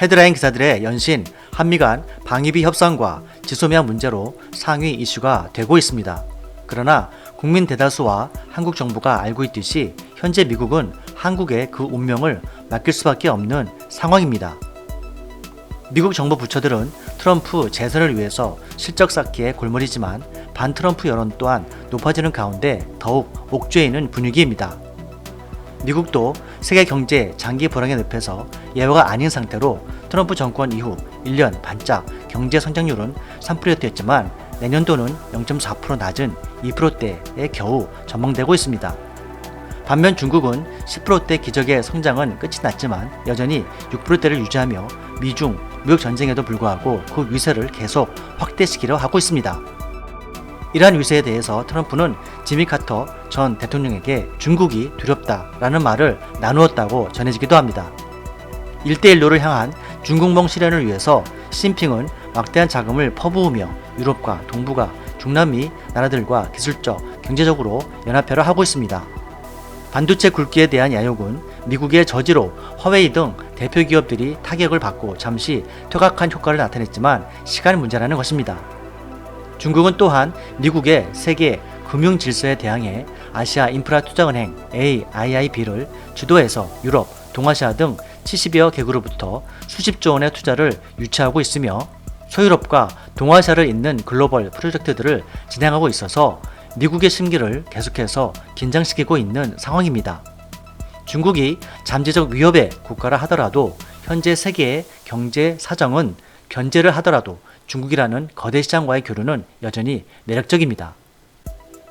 헤드라인 기사들의 연신 한미 간 방위비 협상과 지소미아 문제로 상위 이슈가 되고 있습니다. 그러나 국민 대다수와 한국 정부가 알고 있듯이 현재 미국은 한국의 그 운명을 맡길 수밖에 없는 상황입니다. 미국 정부 부처들은 트럼프 재선을 위해서 실적 쌓기에 골머리지만 반 트럼프 여론 또한 높아지는 가운데 더욱 옥죄 있는 분위기입니다. 미국도 세계 경제 장기 불황의 늪에서 예외가 아닌 상태로 트럼프 정권 이후 1년 반짝 경제 성장률은 3%였지만 내년도는 0.4% 낮은 2%대에 겨우 전망되고 있습니다. 반면 중국은 10%대 기적의 성장은 끝이 났지만 여전히 6%대를 유지하며 미중 무역 전쟁에도 불구하고 그 위세를 계속 확대시키려 하고 있습니다. 이러한 위세에 대해서 트럼프는 지미 카터 전 대통령에게 중국이 두렵다라는 말을 나누었다고 전해지기도 합니다. 1대1로를 향한 중국몽 실현을 위해서 시진핑은 막대한 자금을 퍼부으며 유럽과 동북아, 중남미 나라들과 기술적, 경제적으로 연합회를 하고 있습니다. 반도체 굵기에 대한 야욕은 미국의 저지로 화웨이 등 대표 기업들이 타격을 받고 잠시 퇴각한 효과를 나타냈지만 시간 문제라는 것입니다. 중국은 또한 미국의 세계 금융 질서에 대항해 아시아 인프라 투자은행 AIIB를 주도해서 유럽, 동아시아 등 70여 개국으로부터 수십조 원의 투자를 유치하고 있으며 소유럽과 동아시아를 잇는 글로벌 프로젝트들을 진행하고 있어서 미국의 심기를 계속해서 긴장시키고 있는 상황입니다. 중국이 잠재적 위협의 국가라 하더라도 현재 세계의 경제 사정은 견제를 하더라도 중국이라는 거대 시장과의 교류는 여전히 매력적입니다.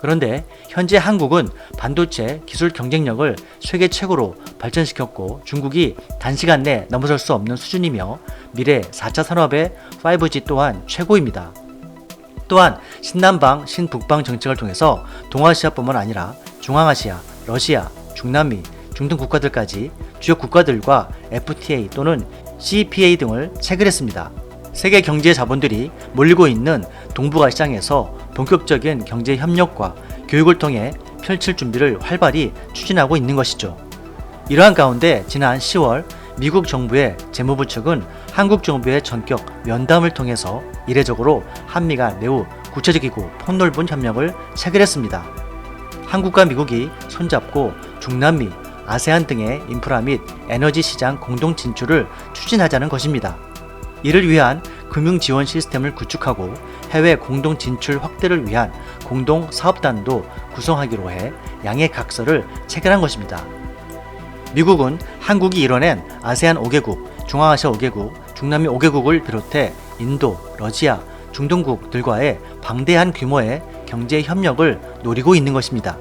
그런데 현재 한국은 반도체 기술 경쟁력을 세계 최고로 발전시켰고 중국이 단시간 내 넘어설 수 없는 수준이며 미래 4차 산업의 5G 또한 최고입니다. 또한 신남방, 신북방 정책을 통해서 동아시아뿐만 아니라 중앙아시아, 러시아, 중남미, 중동 국가들까지 주요 국가들과 FTA 또는 CPA 등을 체결했습니다. 세계 경제 자본들이 몰리고 있는 동북아 시장에서 본격적인 경제 협력과 교육을 통해 펼칠 준비를 활발히 추진하고 있는 것이죠. 이러한 가운데 지난 10월 미국 정부의 재무부 측은 한국 정부의 전격 면담을 통해서 이례적으로 한미가 매우 구체적이고 폭넓은 협력을 체결했습니다. 한국과 미국이 손잡고 중남미, 아세안 등의 인프라 및 에너지 시장 공동 진출을 추진하자는 것입니다. 이를 위한 금융 지원 시스템을 구축하고 해외 공동 진출 확대를 위한 공동 사업단도 구성하기로 해 양해 각서를 체결한 것입니다. 미국은 한국이 이뤄낸 아세안 5개국, 중앙아시아 5개국, 중남미 5개국을 비롯해 인도, 러시아, 중동국들과의 방대한 규모의 경제 협력을 노리고 있는 것입니다.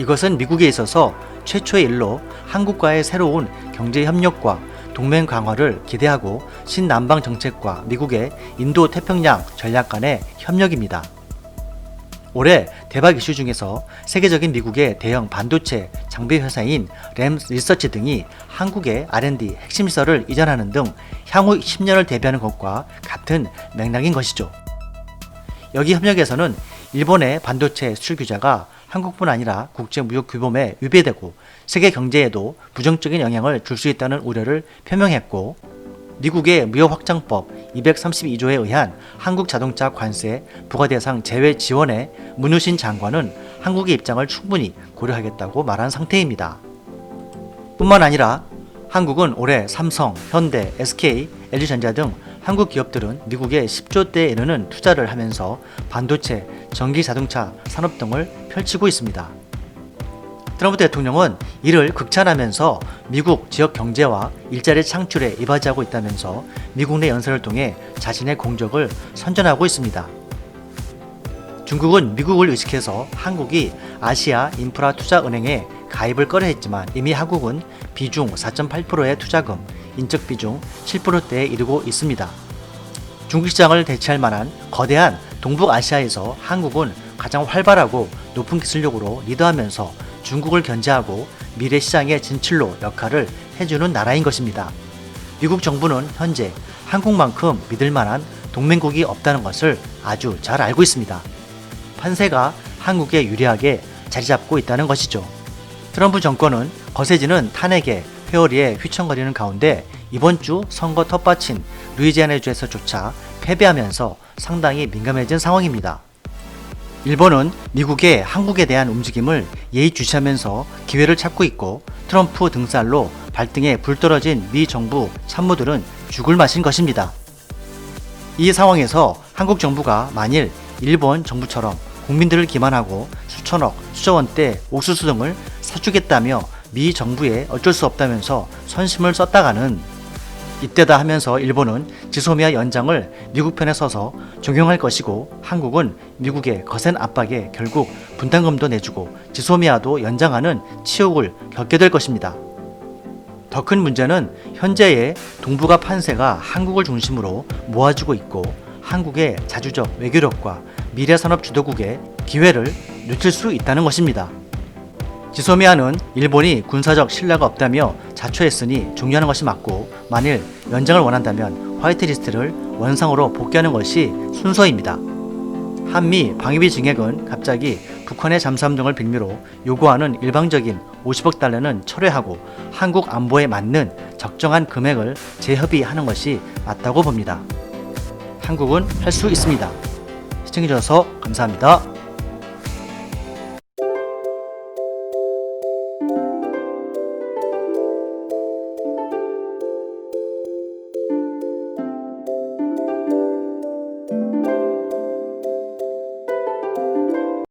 이것은 미국에 있어서 최초의 일로 한국과의 새로운 경제 협력과 동맹 강화를 기대하고 신남방 정책과 미국의 인도 태평양 전략 간의 협력입니다. 올해 대박 이슈 중에서 세계적인 미국의 대형 반도체 장비 회사인 램 리서치 등이 한국의 R&D 핵심 시설을 이전하는 등 향후 10년을 대비하는 것과 같은 맥락인 것이죠. 여기 협력에서는 일본의 반도체 수출 규제가 한국뿐 아니라 국제 무역 규범에 위배되고 세계 경제에도 부정적인 영향을 줄 수 있다는 우려를 표명했고 미국의 무역 확장법 232조에 의한 한국 자동차 관세 부과 대상 제외 지원에 문우신 장관은 한국의 입장을 충분히 고려하겠다고 말한 상태입니다. 뿐만 아니라 한국은 올해 삼성, 현대, SK, LG전자 등 한국 기업들은 미국에 10조대에 이르는 투자를 하면서 반도체, 전기 자동차 산업 등을 펼치고 있습니다. 트럼프 대통령은 이를 극찬하면서 미국 지역 경제와 일자리 창출에 이바지하고 있다면서 미국 내 연설을 통해 자신의 공적을 선전하고 있습니다. 중국은 미국을 의식해서 한국이 아시아 인프라 투자 은행에 가입을 꺼려 했지만 이미 한국은 비중 4.8%의 투자금, 인적 비중 7%대에 이르고 있습니다. 중국 시장을 대체할 만한 거대한 동북아시아에서 한국은 가장 활발하고 높은 기술력으로 리드하면서 중국을 견제하고 미래 시장의 진출로 역할을 해주는 나라인 것입니다. 미국 정부는 현재 한국만큼 믿을 만한 동맹국이 없다는 것을 아주 잘 알고 있습니다. 판세가 한국에 유리하게 자리 잡고 있다는 것이죠. 트럼프 정권은 거세지는 탄핵의 회오리에 휘청거리는 가운데 이번 주 선거 텃밭인 루이지아나주에서조차 패배하면서 상당히 민감해진 상황입니다. 일본은 미국의 한국에 대한 움직임을 예의주시하면서 기회를 찾고 있고 트럼프 등살로 발등에 불 떨어진 미 정부 참모들은 죽을 맛인 것입니다. 이 상황에서 한국 정부가 만일 일본 정부처럼 국민들을 기만하고 수천억, 수조 원대 옥수수 등을 사주겠다며 미 정부에 어쩔 수 없다면서 선심을 썼다가는 이때다 하면서 일본은 지소미아 연장을 미국 편에 서서 종용할 것이고 한국은 미국의 거센 압박에 결국 분담금도 내주고 지소미아도 연장하는 치욕을 겪게 될 것입니다. 더 큰 문제는 현재의 동북아 판세가 한국을 중심으로 모아지고 있고 한국의 자주적 외교력과 미래 산업 주도국의 기회를 놓칠 수 있다는 것입니다. 지소미아는 일본이 군사적 신뢰가 없다며 자초했으니 종료하는 것이 맞고 만일 연장을 원한다면 화이트리스트를 원상으로 복귀하는 것이 순서입니다. 한미 방위비 증액은 갑자기 북한의 잠수함 등을 빌미로 요구하는 일방적인 50억 달러는 철회하고 한국 안보에 맞는 적정한 금액을 재협의하는 것이 맞다고 봅니다. 한국은 할 수 있습니다. 시청해주셔서 감사합니다.